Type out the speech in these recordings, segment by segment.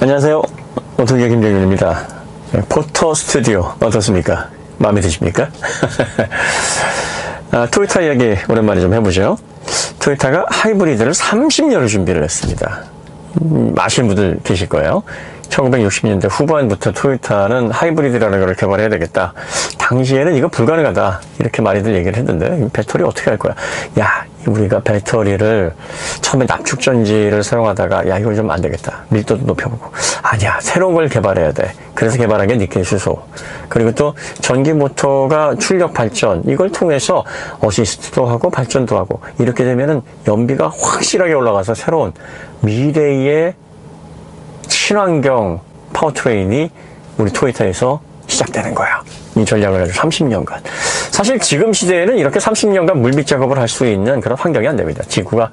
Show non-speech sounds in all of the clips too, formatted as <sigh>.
안녕하세요. 오토기의 김정윤입니다. 포토 스튜디오 어떻습니까? 마음에 드십니까? <laughs> 아, 토요타 이야기 오랜만에 좀 해보죠. 토요타가 하이브리드를 30년을 준비를 했습니다. 음, 아시는 분들 계실 거예요. 1960년대 후반부터 토요타는 하이브리드라는 걸 개발해야 되겠다. 당시에는 이거 불가능하다. 이렇게 많이들 얘기를 했는데, 배터리 어떻게 할 거야? 야, 우리가 배터리를 처음에 납축 전지를 사용하다가, 야, 이거 좀안 되겠다. 밀도도 높여보고. 아니야, 새로운 걸 개발해야 돼. 그래서 개발한 게 니켈 수소. 그리고 또 전기 모터가 출력 발전, 이걸 통해서 어시스트도 하고 발전도 하고, 이렇게 되면은 연비가 확실하게 올라가서 새로운 미래의 친환경 파워트레인이 우리 토요타에서 시작되는 거야. 이 전략을 가지고 30년간. 사실 지금 시대에는 이렇게 30년간 물밑 작업을 할 수 있는 그런 환경이 안 됩니다. 지구가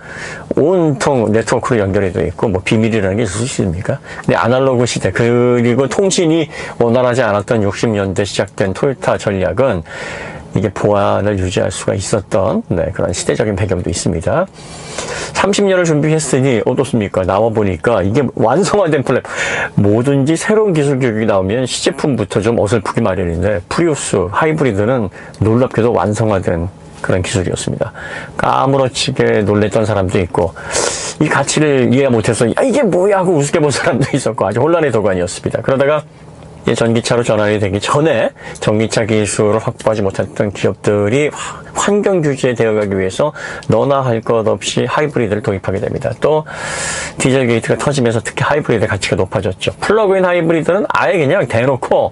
온통 네트워크로 연결이 되어 있고 뭐 비밀이라는 게 있을 수 있습니까? 근데 아날로그 시대 그리고 통신이 원활하지 않았던 60년대 시작된 토요타 전략은 이게 보안을 유지할 수가 있었던 네, 그런 시대적인 배경도 있습니다. 30년을 준비했으니 어떻습니까? 나와 보니까 이게 완성화된 플랫 뭐든지 새로운 기술 교육이 나오면 시제품부터 좀 어설프기 마련인데 프리우스 하이브리드는 놀랍게도 완성화된 그런 기술이었습니다. 까무러치게 놀랬던 사람도 있고 이 가치를 이해 못해서 야 이게 뭐야 하고 우습게 본 사람도 있었고 아주 혼란의 도가니였습니다. 그러다가 이 전기차로 전환이 되기 전에 전기차 기술을 확보하지 못했던 기업들이 환경 규제에 되어가기 위해서 너나 할 것 없이 하이브리드를 도입하게 됩니다. 또 디젤 게이트가 터지면서 특히 하이브리드의 가치가 높아졌죠. 플러그인 하이브리드는 아예 그냥 대놓고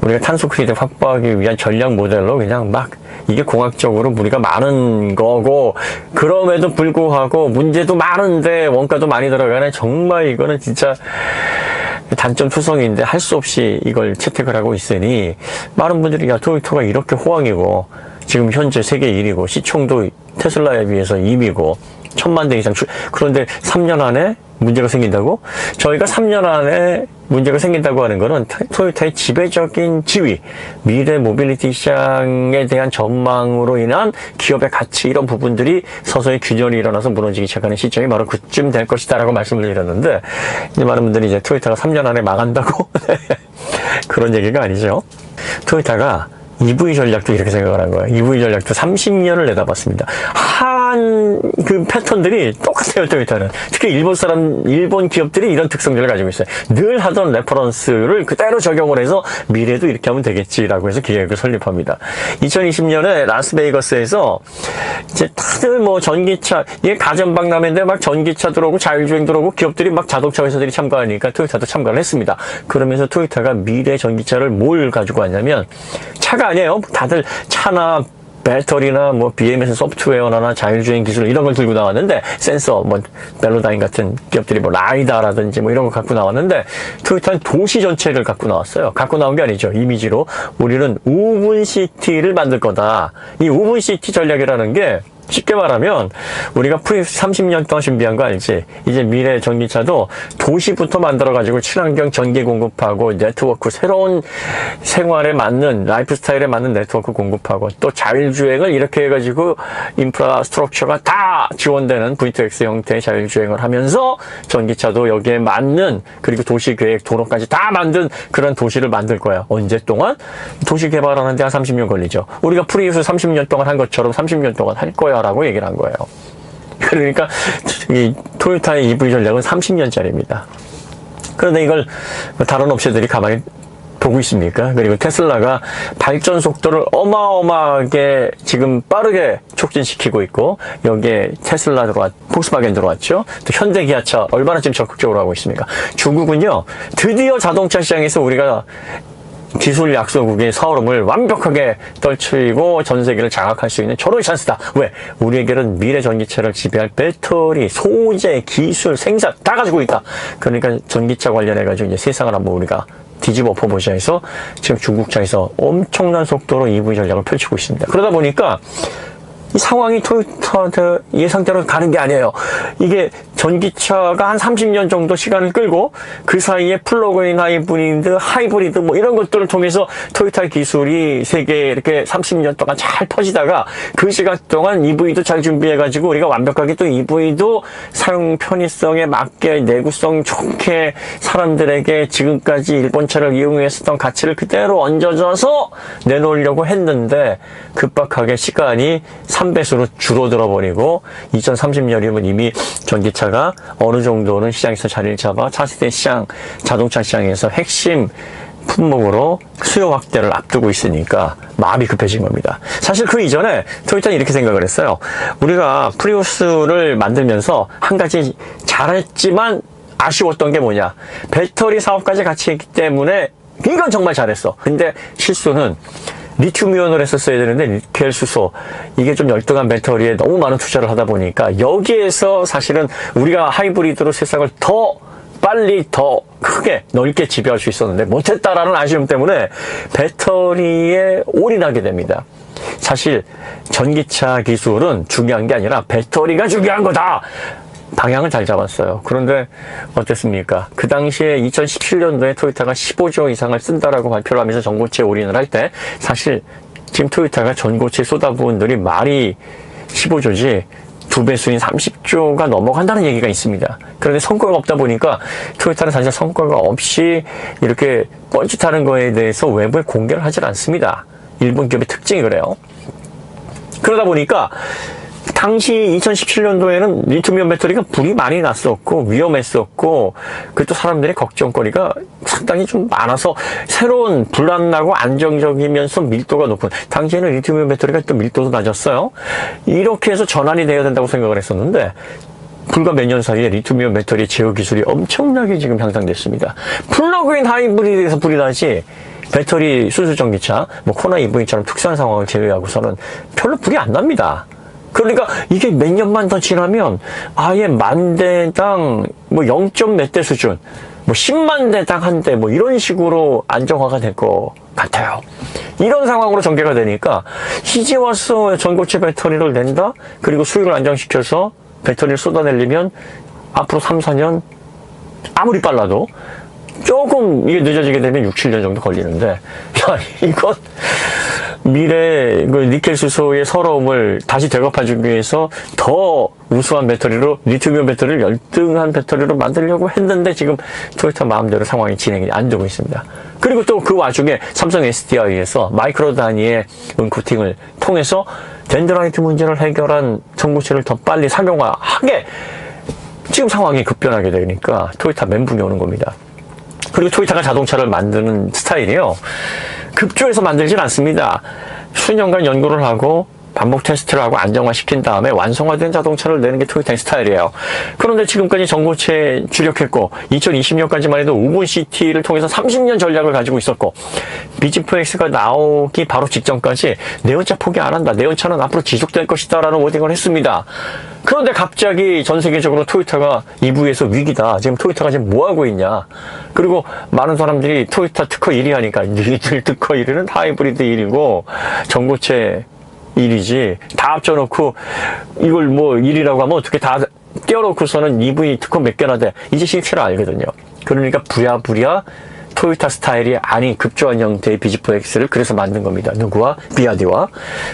우리가 탄소 크리드 확보하기 위한 전략 모델로 그냥 막 이게 공학적으로 무리가 많은 거고 그럼에도 불구하고 문제도 많은데 원가도 많이 들어가는 정말 이거는 진짜 단점 투성인데 할 수 없이 이걸 채택을 하고 있으니 많은 분들이 야 토요타가 이렇게 호황이고 지금 현재 세계 1위고 시총도 테슬라에 비해서 2위고 천만 대 이상 출 그런데 3년 안에 문제가 생긴다고? 저희가 3년 안에 문제가 생긴다고 하는 거는 토요타의 지배적인 지위, 미래 모빌리티 시장에 대한 전망으로 인한 기업의 가치 이런 부분들이 서서히 균열이 일어나서 무너지기 시작하는 시점이 바로 그쯤 될 것이다 라고 말씀을 드렸는데 많은 분들이 이제 토요타가 3년 안에 망한다고 <laughs> 그런 얘기가 아니죠. 토요타가 EV 전략도 이렇게 생각을 한 거예요. EV 전략도 30년을 내다봤습니다. 한 그 패턴들이 똑같아요, 토요타는. 특히 일본 사람, 일본 기업들이 이런 특성들을 가지고 있어요. 늘 하던 레퍼런스를 그대로 적용을 해서 미래도 이렇게 하면 되겠지라고 해서 기획을 설립합니다. 2020년에 라스베이거스에서 이제 다들 뭐 전기차, 이게 가전박람회인데 막 전기차 들어오고 자율주행 들어오고 기업들이 막 자동차 회사들이 참가하니까 토요타도 참가를 했습니다. 그러면서 토요타가 미래 전기차를 뭘 가지고 왔냐면 차가 아니에요. 다들 차나 배터리나 뭐 BMS 소프트웨어나 자율주행 기술 이런 걸 들고 나왔는데 센서 뭐 벨로다인 같은 기업들이 뭐 라이다라든지 뭐 이런 거 갖고 나왔는데 토요타는 도시 전체를 갖고 나왔어요. 갖고 나온 게 아니죠. 이미지로 우리는 우분 시티를 만들 거다. 이 우분 시티 전략이라는 게 쉽게 말하면 우리가 프리 30년 동안 준비한 거 알지? 이제 미래 전기차도 도시부터 만들어 가지고 친환경 전기 공급하고 네트워크 새로운 생활에 맞는 라이프 스타일에 맞는 네트워크 공급하고 또 자율주행을 이렇게 해 가지고 인프라 스트럭처가 다 지원되는 V2X 형태의 자율주행을 하면서 전기차도 여기에 맞는 그리고 도시 계획 도로까지 다 만든 그런 도시를 만들 거야. 언제 동안? 도시 개발하는데 한 30년 걸리죠. 우리가 프리우스 30년 동안 한 것처럼 30년 동안 할 거야. 라고 얘기를 한 거예요. 그러니까 이 토요타의 EV 전략은 30년짜리입니다. 그런데 이걸 다른 업체들이 가만히 보고 있습니까? 그리고 테슬라가 발전 속도를 어마어마하게 지금 빠르게 촉진시키고 있고 여기에 테슬라 들어왔, 폭스바겐 들어왔죠. 또 현대 기아차 얼마나 지금 적극적으로 하고 있습니까? 중국은요 드디어 자동차 시장에서 우리가 기술 약소국의 서름을 완벽하게 떨치고 전 세계를 장악할 수 있는 저런 찬스다. 왜? 우리에게는 미래 전기차를 지배할 배터리, 소재, 기술, 생산 다 가지고 있다. 그러니까 전기차 관련해가지고 이제 세상을 한번 우리가 뒤집어 엎어보자 해서 지금 중국차에서 엄청난 속도로 EV 전략을 펼치고 있습니다. 그러다 보니까 이 상황이 토요타 예상대로 가는 게 아니에요. 이게 전기차가 한 30년 정도 시간을 끌고 그 사이에 플러그인 하이브리드, 하이브리드 뭐 이런 것들을 통해서 토요타 기술이 세계에 이렇게 30년 동안 잘 퍼지다가 그 시간 동안 EV도 잘 준비해가지고 우리가 완벽하게 또 EV도 사용 편의성에 맞게 내구성 좋게 사람들에게 지금까지 일본 차를 이용했었던 가치를 그대로 얹어줘서 내놓으려고 했는데 급박하게 시간이 3배수로 줄어들어 버리고 2030년이면 이미 전기차가 어느 정도는 시장에서 자리를 잡아 차세대 시장, 자동차 시장에서 핵심 품목으로 수요 확대를 앞두고 있으니까 마음이 급해진 겁니다. 사실 그 이전에 토요타는 이렇게 생각을 했어요. 우리가 프리우스를 만들면서 한 가지 잘했지만 아쉬웠던 게 뭐냐. 배터리 사업까지 같이 했기 때문에 이건 정말 잘했어. 근데 실수는 리튬 이온을 했었어야 되는데 니켈 수소 이게 좀 열등한 배터리에 너무 많은 투자를 하다 보니까 여기에서 사실은 우리가 하이브리드로 세상을 더 빨리 더 크게 넓게 지배할 수 있었는데 못했다라는 아쉬움 때문에 배터리에 올인하게 됩니다. 사실 전기차 기술은 중요한 게 아니라 배터리가 중요한 거다. 방향을 잘 잡았어요. 그런데 어땠습니까? 그 당시에 2017년도에 토요타가 15조 이상을 쓴다라고 발표를 하면서 전고체에 올인을 할 때 사실 지금 토요타가 전고체 쏟아부은 들이 말이 15조지 두 배수인 30조가 넘어간다는 얘기가 있습니다. 그런데 성과가 없다 보니까 토요타는 사실 성과가 없이 이렇게 뻘짓하는 거에 대해서 외부에 공개를 하질 않습니다. 일본 기업의 특징이 그래요. 그러다 보니까 당시 2017년도에는 리튬이온 배터리가 불이 많이 났었고 위험했었고 그또 사람들의 걱정거리가 상당히 좀 많아서 새로운 불안나고 안정적이면서 밀도가 높은 당시에는 리튬이온 배터리가 또 밀도도 낮았어요. 이렇게 해서 전환이 돼야 된다고 생각을 했었는데 불과 몇 년 사이에 리튬이온 배터리 제어 기술이 엄청나게 지금 향상됐습니다. 플러그인 하이브리드에서 불이 나지 배터리 순수 전기차, 뭐 코나 EV처럼 특수한 상황을 제외하고서는 별로 불이 안 납니다. 그러니까 이게 몇 년만 더 지나면 아예 만 대당 뭐 0. 몇 대 수준, 뭐 10만 대당 한 대 뭐 이런 식으로 안정화가 될 것 같아요. 이런 상황으로 전개가 되니까 이제 와서 전고체 배터리를 낸다? 그리고 수익을 안정시켜서 배터리를 쏟아내려면 앞으로 3, 4년 아무리 빨라도 조금 이게 늦어지게 되면 6, 7년 정도 걸리는데 <laughs> 야 이건 미래 그 니켈 수소의 서러움을 다시 되갚아주기 위해서 더 우수한 배터리로 리튬이온 배터리를 열등한 배터리로 만들려고 했는데 지금 토요타 마음대로 상황이 진행이 안 되고 있습니다. 그리고 또 그 와중에 삼성 SDI에서 마이크로 단위의 은코팅을 통해서 덴드라이트 문제를 해결한 전고체를 더 빨리 상용화하게 지금 상황이 급변하게 되니까 토요타 멘붕이 오는 겁니다. 그리고 토요타가 자동차를 만드는 스타일이요. 급조해서 만들진 않습니다. 수년간 연구를 하고 반복 테스트를 하고 안정화시킨 다음에 완성화된 자동차를 내는 게 토요타의 스타일이에요. 그런데 지금까지 전고체에 주력했고 2020년까지만 해도 5분 CT를 통해서 30년 전략을 가지고 있었고 비지프엑스가 나오기 바로 직전까지 내연차 포기 안 한다. 내연차는 앞으로 지속될 것이다 라는 워딩을 했습니다. 그런데 갑자기 전 세계적으로 토요타가 EV에서 위기다. 지금 토요타가 지금 뭐 하고 있냐. 그리고 많은 사람들이 토요타 특허 1위 하니까 니들 특허 1위는 하이브리드 1위고 전고체 1위지. 다 합쳐놓고 이걸 뭐 1위라고 하면 어떻게 다 떼어놓고서는 EV 특허 몇 개나 돼. 이제 실체를 알거든요. 그러니까 부야부야 토요타 스타일이 아닌 급조한 형태의 비지포 X를 그래서 만든 겁니다. 누구와? 비아디와.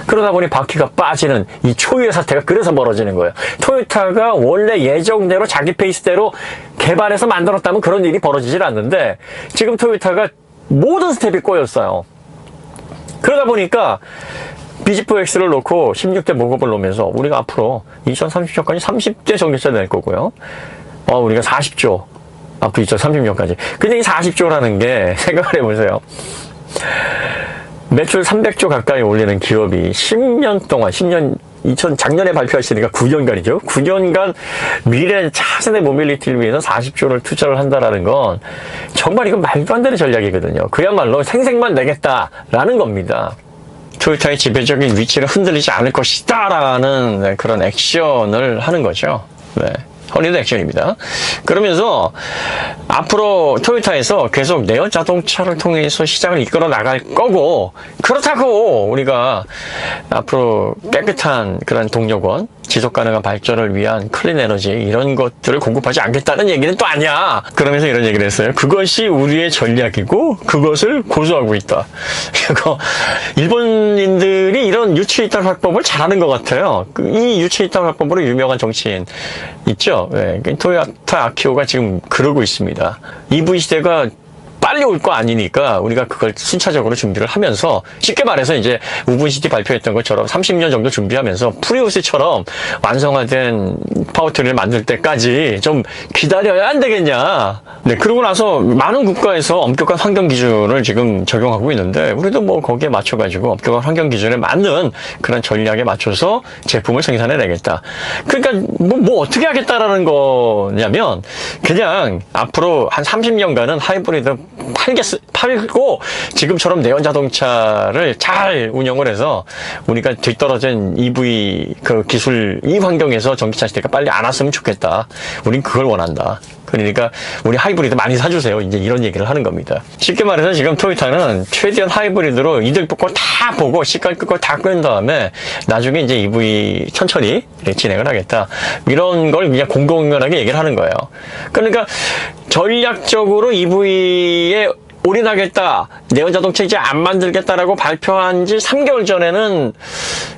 그러다 보니 바퀴가 빠지는 이 초유의 사태가 그래서 벌어지는 거예요. 토요타가 원래 예정대로 자기 페이스대로 개발해서 만들었다면 그런 일이 벌어지질 않는데 지금 토요타가 모든 스텝이 꼬였어요. 그러다 보니까 비지포 X를 놓고 16대 모급을 놓으면서 우리가 앞으로 2030년까지 30대 전기차 낼 거고요. 어, 우리가 40조. 앞으로 2030년까지. 근데 이 40조라는 게 <laughs> 생각을 해보세요. 매출 300조 가까이 올리는 기업이 10년 동안, 10년, 2000, 작년에 발표하시니까 9년간이죠. 9년간 미래 차세대 모빌리티를 위해서 40조를 투자를 한다라는 건 정말 이건 말도 안 되는 전략이거든요. 그야말로 생색만 내겠다라는 겁니다. 토요타의 지배적인 위치를 흔들리지 않을 것이다 라는 그런 액션을 하는 거죠. 네. 이번에도 액션입니다. 그러면서 앞으로 토요타에서 계속 내연 자동차를 통해서 시장을 이끌어 나갈 거고 그렇다고 우리가 앞으로 깨끗한 그런 동력원 지속 가능한 발전을 위한 클린 에너지 이런 것들을 공급하지 않겠다는 얘기는 또 아니야. 그러면서 이런 얘기를 했어요. 그것이 우리의 전략이고 그것을 고수하고 있다. <laughs> 이거 일본인들이 이런 유치 이탈 화법을 잘하는 것 같아요. 그이 유치 이탈 화법으로 유명한 정치인 있죠. 네, 그 토요타 아키오가 지금 그러고 있습니다. EV 시대가 빨리 올 거 아니니까 우리가 그걸 순차적으로 준비를 하면서 쉽게 말해서 이제 우분시티 발표했던 것처럼 30년 정도 준비하면서 프리우스처럼 완성화된 파워트리를 만들 때까지 좀 기다려야 안 되겠냐. 네, 그러고 나서 많은 국가에서 엄격한 환경 기준을 지금 적용하고 있는데 우리도 뭐 거기에 맞춰가지고 엄격한 환경 기준에 맞는 그런 전략에 맞춰서 제품을 생산해 내겠다. 그러니까 뭐, 뭐 어떻게 하겠다라는 거냐면 그냥 앞으로 한 30년간은 하이브리드 팔겠, 팔고 지금처럼 내연 자동차를 잘 운영을 해서 우리가 뒤떨어진 EV 그 기술 이 환경에서 전기차 시대가 빨리 안 왔으면 좋겠다. 우린 그걸 원한다. 그러니까 우리 하이브리드 많이 사주세요. 이제 이런 얘기를 하는 겁니다. 쉽게 말해서 지금 토요타는 최대한 하이브리드로 이득 보고 다 보고 시간 끄고 다끈 다음에 나중에 이제 EV 천천히 진행을 하겠다. 이런 걸 그냥 공공연하게 얘기를 하는 거예요. 그러니까 전략적으로 EV에 올인하겠다. 내연 자동차 이제 안 만들겠다라고 발표한 지 3개월 전에는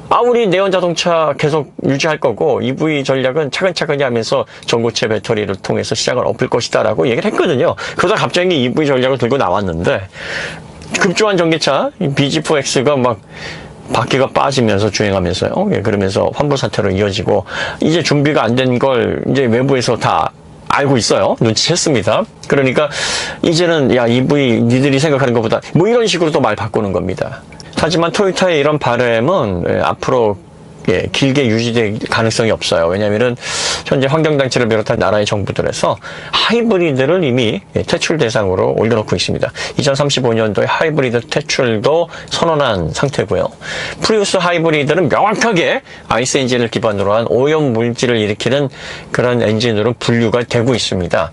아, 우리 내연 자동차 계속 유지할 거고 EV 전략은 차근차근히 하면서 전고체 배터리를 통해서 시장을 엎을 것이다 라고 얘기를 했거든요. 그러다 갑자기 EV 전략을 들고 나왔는데 급조한 전기차 BG4X가 막 바퀴가 빠지면서 주행하면서요. 예, 그러면서 환불 사태로 이어지고 이제 준비가 안 된 걸 이제 외부에서 다 알고 있어요. 눈치챘습니다. 그러니까 이제는 야 EV 니들이 생각하는 것보다 뭐 이런 식으로 또 말 바꾸는 겁니다. 하지만 토요타의 이런 바램은 예, 앞으로 예, 길게 유지될 가능성이 없어요. 왜냐하면은 현재 환경단체를 비롯한 나라의 정부들에서 하이브리드를 이미 예, 퇴출 대상으로 올려놓고 있습니다. 2035년도에 하이브리드 퇴출도 선언한 상태고요. 프리우스 하이브리드는 명확하게 아이스 엔진을 기반으로 한 오염 물질을 일으키는 그런 엔진으로 분류가 되고 있습니다.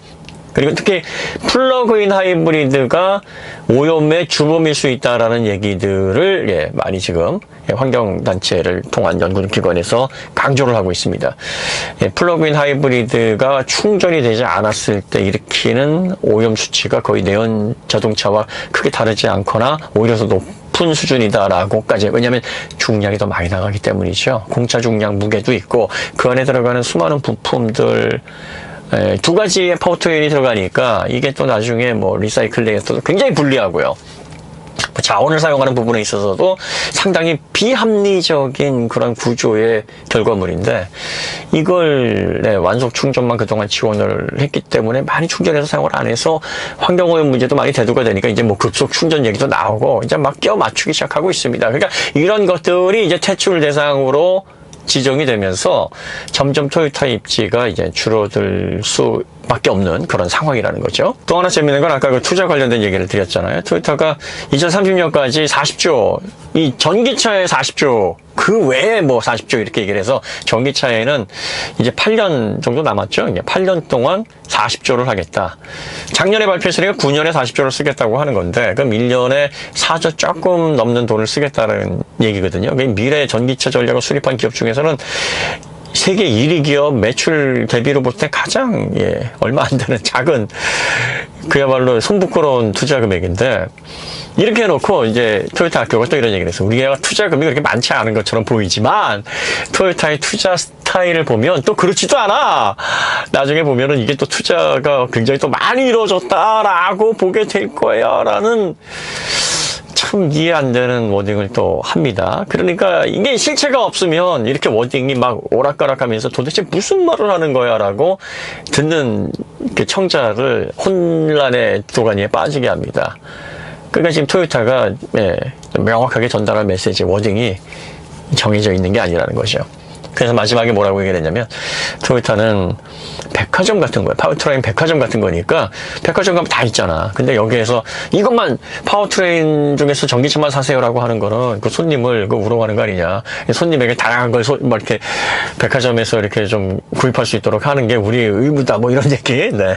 그리고 특히 플러그인 하이브리드가 오염의 주범일 수 있다라는 얘기들을 예, 많이 지금 예, 환경단체를 통한 연구기관에서 강조를 하고 있습니다. 예, 플러그인 하이브리드가 충전이 되지 않았을 때 일으키는 오염 수치가 거의 내연 자동차와 크게 다르지 않거나 오히려 더 높은 수준이다라고까지 왜냐하면 중량이 더 많이 나가기 때문이죠. 공차 중량 무게도 있고 그 안에 들어가는 수많은 부품들 예, 두 가지의 파워트웨인이 들어가니까 이게 또 나중에 뭐 리사이클링에서도 굉장히 불리하고요. 뭐 자원을 사용하는 부분에 있어서도 상당히 비합리적인 그런 구조의 결과물인데 이걸 네, 완속 충전만 그동안 지원을 했기 때문에 많이 충전해서 사용을 안 해서 환경오염 문제도 많이 대두가 되니까 이제 뭐 급속 충전 얘기도 나오고 이제 막 끼워 맞추기 시작하고 있습니다. 그러니까 이런 것들이 이제 퇴출 대상으로 지정이 되면서 점점 토요타 입지가 이제 줄어들 수 밖에 없는 그런 상황이라는 거죠. 또 하나 재밌는 건 아까 그 투자 관련된 얘기를 드렸잖아요. 토요타가 2030년까지 40조, 이 전기차에 40조, 그 외에 뭐 40조 이렇게 얘기를 해서 전기차에는 이제 8년 정도 남았죠. 이제 8년 동안 40조를 하겠다. 작년에 발표했으니까 9년에 40조를 쓰겠다고 하는 건데, 그럼 1년에 4조 조금 넘는 돈을 쓰겠다는 얘기거든요. 그 미래 전기차 전략을 수립한 기업 중에서는 세계 1위 기업 매출 대비로 볼 때 가장 예, 얼마 안 되는 작은 그야말로 손부끄러운 투자 금액인데 이렇게 해놓고 이제 토요타 학교가 또 이런 얘기를 했어. 우리가 투자 금액이 그렇게 많지 않은 것처럼 보이지만 토요타의 투자 스타일을 보면 또 그렇지도 않아. 나중에 보면은 이게 또 투자가 굉장히 또 많이 이루어졌다라고 보게 될 거야. 라는 참 이해 안 되는 워딩을 또 합니다. 그러니까 이게 실체가 없으면 이렇게 워딩이 막 오락가락하면서 도대체 무슨 말을 하는 거야라고 듣는 그 청자를 혼란의 도가니에 빠지게 합니다. 그러니까 지금 토요타가 예, 명확하게 전달할 메시지 워딩이 정해져 있는 게 아니라는 거죠. 그래서 마지막에 뭐라고 얘기했냐면 토요타는 백화점 같은 거예요. 파워트레인 백화점 같은 거니까 백화점 가면 다 있잖아. 근데 여기에서 이것만 파워트레인 중에서 전기차만 사세요라고 하는 거는 그 손님을 그 우롱하는 거 아니냐. 손님에게 다양한 걸 소, 뭐 이렇게 백화점에서 이렇게 좀 구입할 수 있도록 하는 게 우리의 의무다. 뭐 이런 <laughs> 얘기. 네.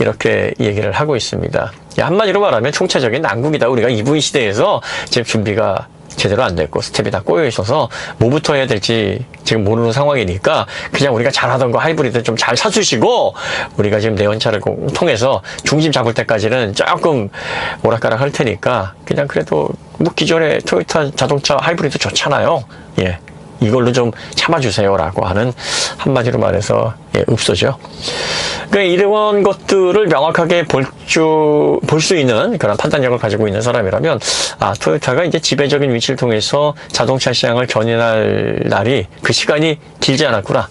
이렇게 얘기를 하고 있습니다. 한마디로 말하면 총체적인 난국이다. 우리가 EV 시대에서 지금 준비가 제대로 안 됐고 스텝이 다 꼬여 있어서 뭐부터 해야 될지 지금 모르는 상황이니까 그냥 우리가 잘하던 거 하이브리드 좀 잘 사주시고 우리가 지금 내연차를 공- 통해서 중심 잡을 때까지는 조금 오락가락 할 테니까 그냥 그래도 뭐 기존의 토요타 자동차 하이브리드 좋잖아요. 예. 이걸로 좀 참아주세요라고 하는 한마디로 말해서 예, 읍소죠. 그러니까 이런 것들을 명확하게 볼수 있는 그런 판단력을 가지고 있는 사람이라면, 아, 토요타가 이제 지배적인 위치를 통해서 자동차 시장을 견인할 날이 그 시간이 길지 않았구나.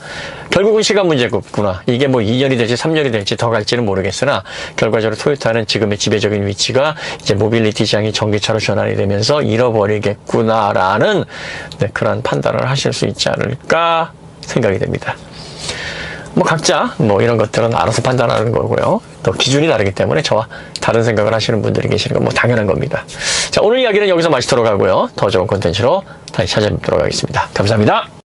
결국은 시간 문제겠구나. 이게 뭐 2년이 될지 3년이 될지 더 갈지는 모르겠으나, 결과적으로 토요타는 지금의 지배적인 위치가 이제 모빌리티 시장이 전기차로 전환이 되면서 잃어버리겠구나라는 네, 그런 판단을 하실 수 있지 않을까 생각이 됩니다. 뭐 각자 뭐 이런 것들은 알아서 판단하는 거고요. 또 기준이 다르기 때문에 저와 다른 생각을 하시는 분들이 계시는 건 뭐 당연한 겁니다. 자, 오늘 이야기는 여기서 마치도록 하고요. 더 좋은 콘텐츠로 다시 찾아뵙도록 하겠습니다. 감사합니다.